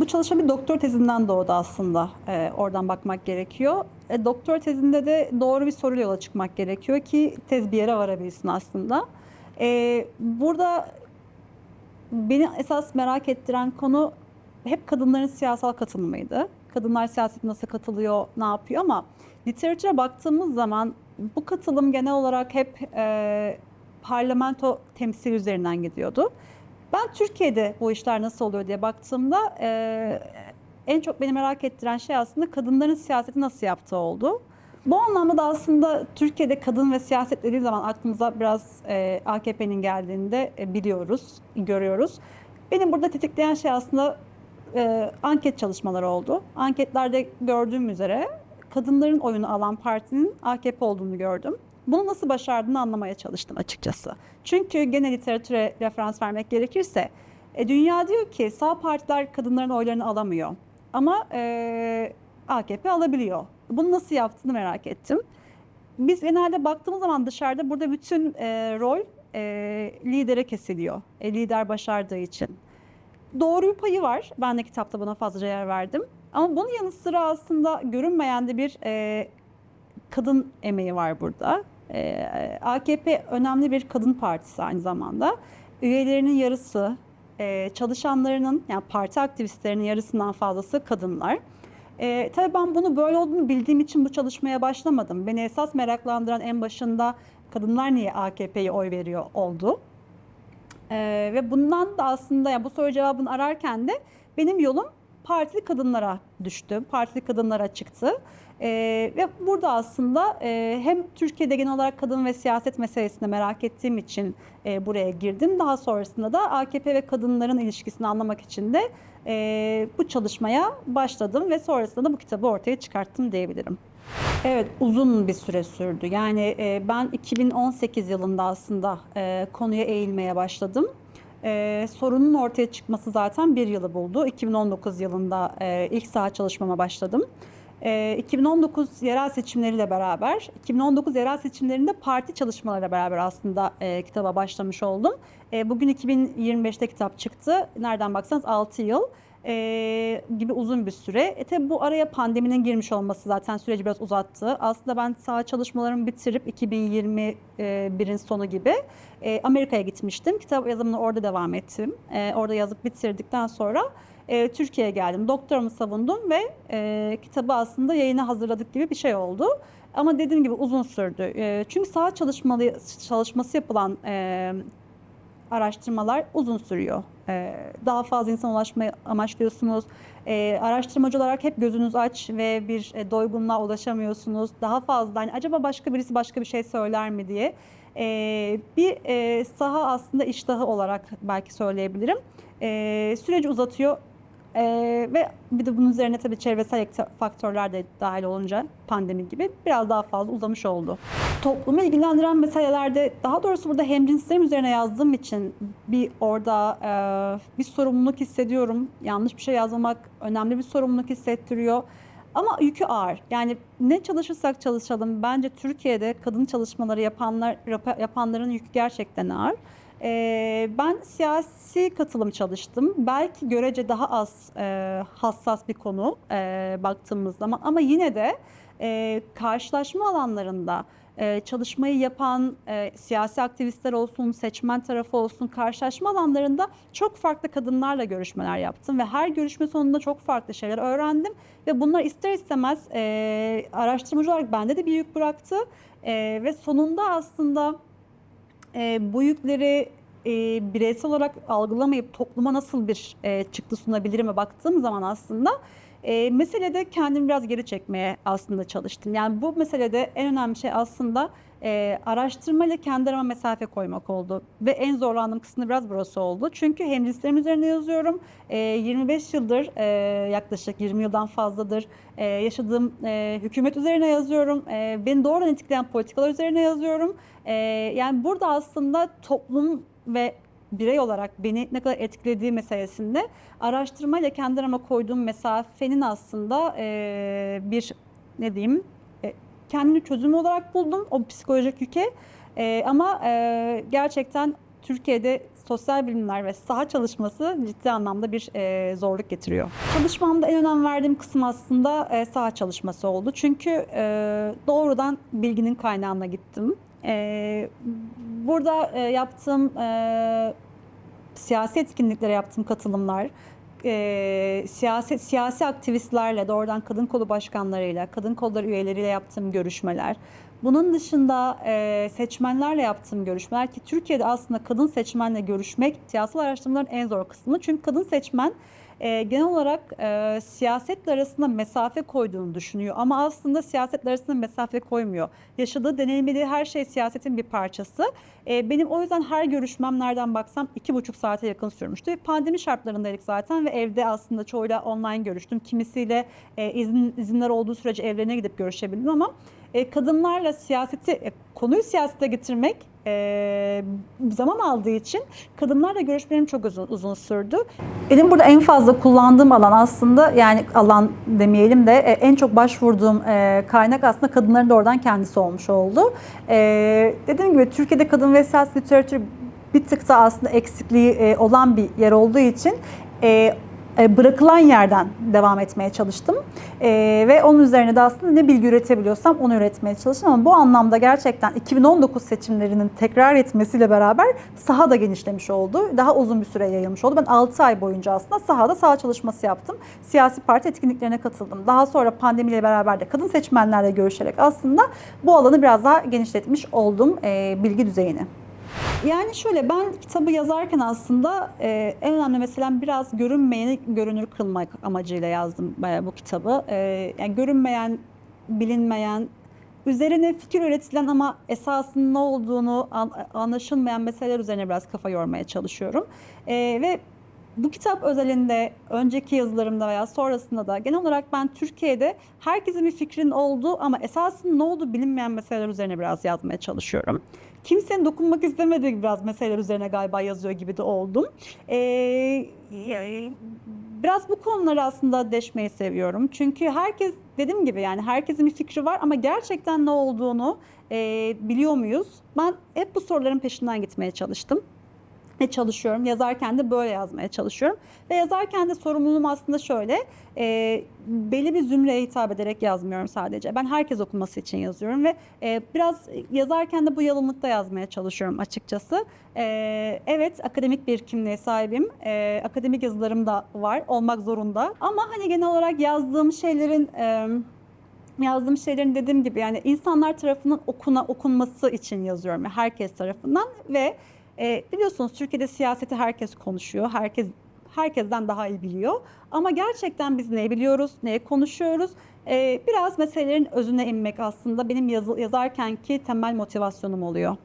Bu çalışma bir doktor tezinden doğdu aslında. Ee, oradan bakmak gerekiyor. E, doktor tezinde de doğru bir soruyla yola çıkmak gerekiyor ki tez bir yere varabilsin aslında. Ee, burada beni esas merak ettiren konu hep kadınların siyasal katılımıydı. Kadınlar siyasete nasıl katılıyor, ne yapıyor ama literatüre baktığımız zaman bu katılım genel olarak hep e, parlamento temsil üzerinden gidiyordu. Ben Türkiye'de bu işler nasıl oluyor diye baktığımda e, en çok beni merak ettiren şey aslında kadınların siyaseti nasıl yaptığı oldu. Bu anlamda da aslında Türkiye'de kadın ve siyaset dediği zaman aklımıza biraz e, AKP'nin geldiğinde e, biliyoruz, görüyoruz. Benim burada tetikleyen şey aslında e, anket çalışmaları oldu. Anketlerde gördüğüm üzere kadınların oyunu alan partinin AKP olduğunu gördüm. Bunu nasıl başardığını anlamaya çalıştım açıkçası. Çünkü gene literatüre referans vermek gerekirse e, dünya diyor ki sağ partiler kadınların oylarını alamıyor. Ama e, AKP alabiliyor. Bunu nasıl yaptığını merak ettim. Biz genelde baktığımız zaman dışarıda burada bütün e, rol e, lidere kesiliyor. E, lider başardığı için. Doğru bir payı var. Ben de kitapta buna fazlaca yer verdim. Ama bunun yanı sıra aslında görünmeyen de bir e, kadın emeği var burada. E, AKP önemli bir kadın partisi aynı zamanda. Üyelerinin yarısı, e, çalışanlarının yani parti aktivistlerinin yarısından fazlası kadınlar. E, tabii ben bunu böyle olduğunu bildiğim için bu çalışmaya başlamadım. Beni esas meraklandıran en başında kadınlar niye AKP'ye oy veriyor oldu. Ee, ve bundan da aslında ya bu soru cevabını ararken de benim yolum partili kadınlara düştü. Partili kadınlara çıktı. Ee, ve burada aslında e, hem Türkiye'de genel olarak kadın ve siyaset meselesini merak ettiğim için e, buraya girdim. Daha sonrasında da AKP ve kadınların ilişkisini anlamak için de e, bu çalışmaya başladım ve sonrasında da bu kitabı ortaya çıkarttım diyebilirim. Evet uzun bir süre sürdü. Yani e, ben 2018 yılında aslında e, konuya eğilmeye başladım. E, sorunun ortaya çıkması zaten bir yılı buldu. 2019 yılında e, ilk saha çalışmama başladım. E, 2019 yerel seçimleriyle beraber, 2019 yerel seçimlerinde parti çalışmalarıyla beraber aslında e, kitaba başlamış oldum. E, bugün 2025'te kitap çıktı. Nereden baksanız 6 yıl e, gibi uzun bir süre. E tabi bu araya pandeminin girmiş olması zaten süreci biraz uzattı. Aslında ben saha çalışmalarımı bitirip 2021'in sonu gibi e, Amerika'ya gitmiştim. Kitap yazımını orada devam ettim. E, orada yazıp bitirdikten sonra e, Türkiye'ye geldim. Doktoramı savundum ve e, kitabı aslında yayına hazırladık gibi bir şey oldu. Ama dediğim gibi uzun sürdü. E, çünkü saha çalışmalı, çalışması yapılan e, araştırmalar uzun sürüyor. Ee, daha fazla insan ulaşmayı amaçlıyorsunuz. Ee, araştırmacı olarak hep gözünüz aç ve bir e, doygunluğa ulaşamıyorsunuz. Daha fazla hani acaba başka birisi başka bir şey söyler mi diye. Ee, bir e, saha aslında iştahı olarak belki söyleyebilirim. Süreci uzatıyor. Ee, ve bir de bunun üzerine tabii çevresel faktörler de dahil olunca pandemi gibi biraz daha fazla uzamış oldu. Toplumu ilgilendiren meselelerde daha doğrusu burada hemcinslerim üzerine yazdığım için bir orada e, bir sorumluluk hissediyorum. Yanlış bir şey yazmamak önemli bir sorumluluk hissettiriyor. Ama yükü ağır. Yani ne çalışırsak çalışalım bence Türkiye'de kadın çalışmaları yapanlar yapanların yükü gerçekten ağır. Ee, ben siyasi katılım çalıştım. Belki görece daha az e, hassas bir konu e, baktığımız zaman. Ama yine de e, karşılaşma alanlarında e, çalışmayı yapan e, siyasi aktivistler olsun, seçmen tarafı olsun karşılaşma alanlarında çok farklı kadınlarla görüşmeler yaptım. Ve her görüşme sonunda çok farklı şeyler öğrendim. Ve bunlar ister istemez e, araştırmacı olarak bende de bir yük bıraktı. E, ve sonunda aslında e, bu yükleri e, bireysel olarak algılamayıp topluma nasıl bir e, çıktı sunabilirim baktığım zaman aslında e, meselede kendimi biraz geri çekmeye aslında çalıştım. Yani bu meselede en önemli şey aslında e, araştırma ile kendi arama mesafe koymak oldu. Ve en zorlandığım kısmı biraz burası oldu. Çünkü hemcinslerim üzerine yazıyorum. E, 25 yıldır e, yaklaşık 20 yıldan fazladır e, yaşadığım e, hükümet üzerine yazıyorum. E, beni doğrudan etkileyen politikalar üzerine yazıyorum. E, yani burada aslında toplum ve birey olarak beni ne kadar etkilediği meselesinde araştırmayla kendi arama koyduğum mesafenin aslında e, bir ne diyeyim e, kendini çözüm olarak buldum o psikolojik yüke. E, ama e, gerçekten Türkiye'de sosyal bilimler ve saha çalışması ciddi anlamda bir e, zorluk getiriyor. Çalışmamda en önem verdiğim kısım aslında e, saha çalışması oldu. Çünkü e, doğrudan bilginin kaynağına gittim. E, burada e, yaptığım e, siyasi etkinliklere yaptığım katılımlar, e, siyaset siyasi aktivistlerle doğrudan kadın kolu başkanlarıyla, kadın kolları üyeleriyle yaptığım görüşmeler. Bunun dışında e, seçmenlerle yaptığım görüşmeler ki Türkiye'de aslında kadın seçmenle görüşmek siyasal araştırmaların en zor kısmı. Çünkü kadın seçmen e, genel olarak e, siyasetle arasında mesafe koyduğunu düşünüyor ama aslında siyasetle arasında mesafe koymuyor. Yaşadığı, deneyimlediği her şey siyasetin bir parçası. E, benim o yüzden her görüşmem nereden baksam iki buçuk saate yakın sürmüştü. Pandemi şartlarındaydık zaten ve evde aslında çoğuyla online görüştüm. Kimisiyle e, izin, izinler olduğu sürece evlerine gidip görüşebildim ama e, kadınlarla siyaseti, e, konuyu siyasete getirmek e, zaman aldığı için kadınlarla görüşmelerim çok uzun, uzun sürdü. Benim burada en fazla kullandığım alan aslında yani alan demeyelim de e, en çok başvurduğum e, kaynak aslında kadınların da oradan kendisi olmuş oldu. E, dediğim gibi Türkiye'de kadın ve siyaset literatürü bir tık da aslında eksikliği e, olan bir yer olduğu için e, bırakılan yerden devam etmeye çalıştım. E, ve onun üzerine de aslında ne bilgi üretebiliyorsam onu üretmeye çalıştım. Ama bu anlamda gerçekten 2019 seçimlerinin tekrar etmesiyle beraber saha da genişlemiş oldu. Daha uzun bir süre yayılmış oldu. Ben 6 ay boyunca aslında sahada saha çalışması yaptım. Siyasi parti etkinliklerine katıldım. Daha sonra pandemiyle beraber de kadın seçmenlerle görüşerek aslında bu alanı biraz daha genişletmiş oldum e, bilgi düzeyini. Yani şöyle ben kitabı yazarken aslında e, en önemli meselem biraz görünmeyeni görünür kılmak amacıyla yazdım e, bu kitabı. E, yani görünmeyen, bilinmeyen, üzerine fikir üretilen ama esasının ne olduğunu an- anlaşılmayan meseleler üzerine biraz kafa yormaya çalışıyorum. E, ve bu kitap özelinde önceki yazılarımda veya sonrasında da genel olarak ben Türkiye'de herkesin bir fikrin olduğu ama esasının ne olduğu bilinmeyen meseleler üzerine biraz yazmaya çalışıyorum. Kimsenin dokunmak istemediği biraz meseleler üzerine galiba yazıyor gibi de oldum. Ee, biraz bu konuları aslında deşmeyi seviyorum. Çünkü herkes dediğim gibi yani herkesin bir fikri var ama gerçekten ne olduğunu e, biliyor muyuz? Ben hep bu soruların peşinden gitmeye çalıştım ne çalışıyorum. Yazarken de böyle yazmaya çalışıyorum. Ve yazarken de sorumluluğum aslında şöyle. E, belli bir zümreye hitap ederek yazmıyorum sadece. Ben herkes okuması için yazıyorum ve e, biraz yazarken de bu yalınlıkta yazmaya çalışıyorum açıkçası. E, evet akademik bir kimliğe sahibim. E, akademik yazılarım da var. Olmak zorunda. Ama hani genel olarak yazdığım şeylerin... E, yazdığım şeylerin dediğim gibi yani insanlar tarafından okuna okunması için yazıyorum. Herkes tarafından ve e, biliyorsunuz Türkiye'de siyaseti herkes konuşuyor. Herkes herkesten daha iyi biliyor. Ama gerçekten biz ne biliyoruz, neye konuşuyoruz? E, biraz meselelerin özüne inmek aslında benim yazı, yazarkenki temel motivasyonum oluyor.